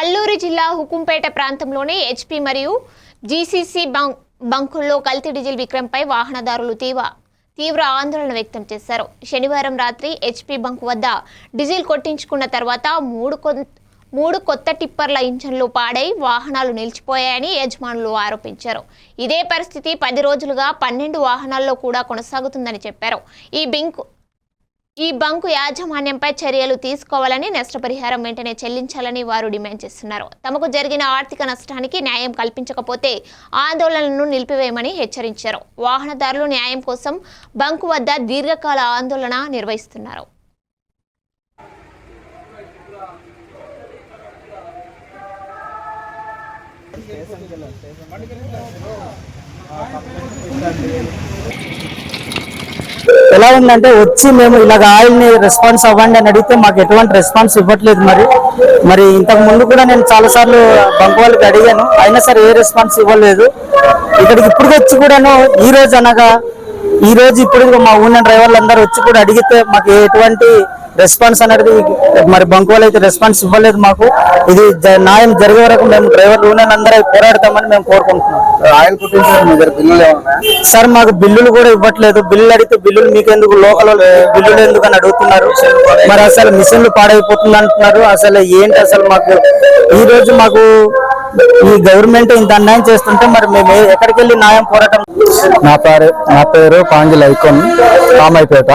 అల్లూరి జిల్లా హుకుంపేట ప్రాంతంలోని హెచ్పి మరియు జీసీసీ బంక్ బంకుల్లో కల్తీ డీజిల్ విక్రయంపై వాహనదారులు తీవ్ర తీవ్ర ఆందోళన వ్యక్తం చేశారు. శనివారం రాత్రి హెచ్పి బంక్ వద్ద డీజిల్ కొట్టించుకున్న తర్వాత మూడు మూడు కొత్త టిప్పర్ల ఇంజన్లు పాడై వాహనాలు నిలిచిపోయాయని యజమానులు ఆరోపించారు. ఇదే పరిస్థితి పది రోజులుగా పన్నెండు వాహనాల్లో కూడా కొనసాగుతుందని చెప్పారు. ఈ బింక్ ఈ బంకు యాజమాన్యంపై చర్యలు తీసుకోవాలని నష్టపరిహారం వెంటనే చెల్లించాలని వారు డిమాండ్ చేస్తున్నారు. తమకు జరిగిన ఆర్థిక నష్టానికి న్యాయం కల్పించకపోతే ఆందోళనను నిలిపివేయమని హెచ్చరించారు. వాహనదారులు న్యాయం కోసం బంకు వద్ద దీర్ఘకాల ఆందోళన నిర్వహిస్తున్నారు. ఎలా ఉందంటే వచ్చి మేము ఇలాగ ఆయిల్ని రెస్పాన్స్ అవ్వండి అని అడిగితే మాకు ఎటువంటి రెస్పాన్స్ ఇవ్వట్లేదు మరి. మరి ఇంతకు ముందు కూడా నేను చాలా సార్లు బంక్ వాళ్ళకి అడిగాను. అయినా సరే ఏ రెస్పాన్స్ ఇవ్వలేదు. ఇక్కడికి ఇప్పుడు వచ్చి కూడాను ఈ రోజు అనగా ఈ రోజు ఇప్పుడు మా ఊళ్ళో డ్రైవర్లు అందరూ వచ్చి కూడా అడిగితే మాకు ఎటువంటి రెస్పాన్స్ అనేది మరి బంక్ వాళ్ళు అయితే రెస్పాన్స్ ఇవ్వలేదు మాకు. ఇది జ- న్యాయం జరిగే వరకు మేము డ్రైవర్ యూనియన్ అందరూ పోరాడతామని మేము కోరుకుంటున్నాం. సార్ మాకు బిల్లులు కూడా ఇవ్వట్లేదు. బిల్లులు అడిగితే బిల్లులు మీకెందుకు? లోకల్ బిల్లులు ఎందుకు అని అడుగుతున్నారు? మరి అసలు మిషన్లు పాడైపోతుంది అంటున్నారు. అసలు ఏంటి అసలు మాకు? ఈ రోజు మాకు ఈ గవర్నమెంట్ ఇంత అన్యాయం చేస్తుంటే మరి మేము ఎక్కడికి వెళ్ళి న్యాయం పోరాటం? నా పేరు నా పేరు పాంగిల్ ఐకోన్ కామైపేట.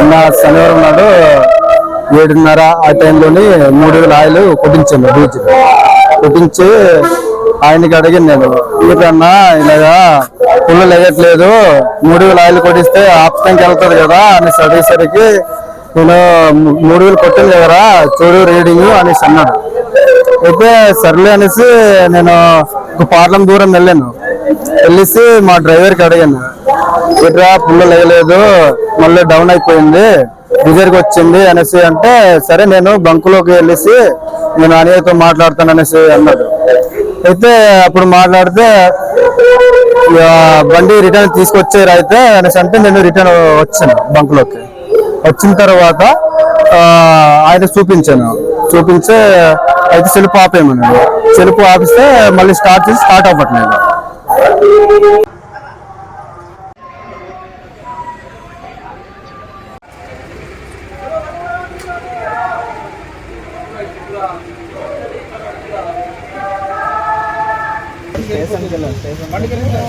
నిన్న శనివారం నాడు ఏడున్నర ఆ టైంలోని మూడు వేల ఆయిల్ కొట్టించాను బీచ్ కొట్టించి ఆయనకి అడిగాను నేను ఎందుకన్నా ఇలాగా పుల్లు లేయట్లేదు మూడు వేల ఆయిల్ కొట్టిస్తే ఆప్షన్కి వెళ్తుంది కదా అనేసి అడిగేసరికి నేను మూడు వేలు కొట్టింది కదరా చూడు రీడింగ్ అనేసి అన్నాడు. అయితే సర్లే అనేసి నేను ఒక పార్లం దూరం వెళ్ళాను. వెళ్ళేసి మా డ్రైవర్కి అడిగాను ఇట్రా పుల్ల లేగలేదు మళ్ళీ డౌన్ అయిపోయింది. రిజర్వ్కి వచ్చింది అనేసి అంటే సరే నేను బంకులోకి వెళ్ళేసి నేను అనియతో మాట్లాడతాను అనేసి అన్నాడు. అయితే అప్పుడు మాట్లాడితే ఇక బండి రిటర్న్ తీసుకొచ్చారు అయితే అనేసి అంటే నేను రిటర్న్ వచ్చాను బంకులోకి. వచ్చిన తర్వాత ఆయన చూపించాను. చూపించే అయితే సెలుపు ఆపేయమన్నాడు. సెలుపు ఆపిస్తే మళ్ళీ స్టార్ట్ చేసి స్టార్ట్ అవ్వట్లేదు. ஸ்டேஷனுக்கு இல்லை ஸ்டேஷன்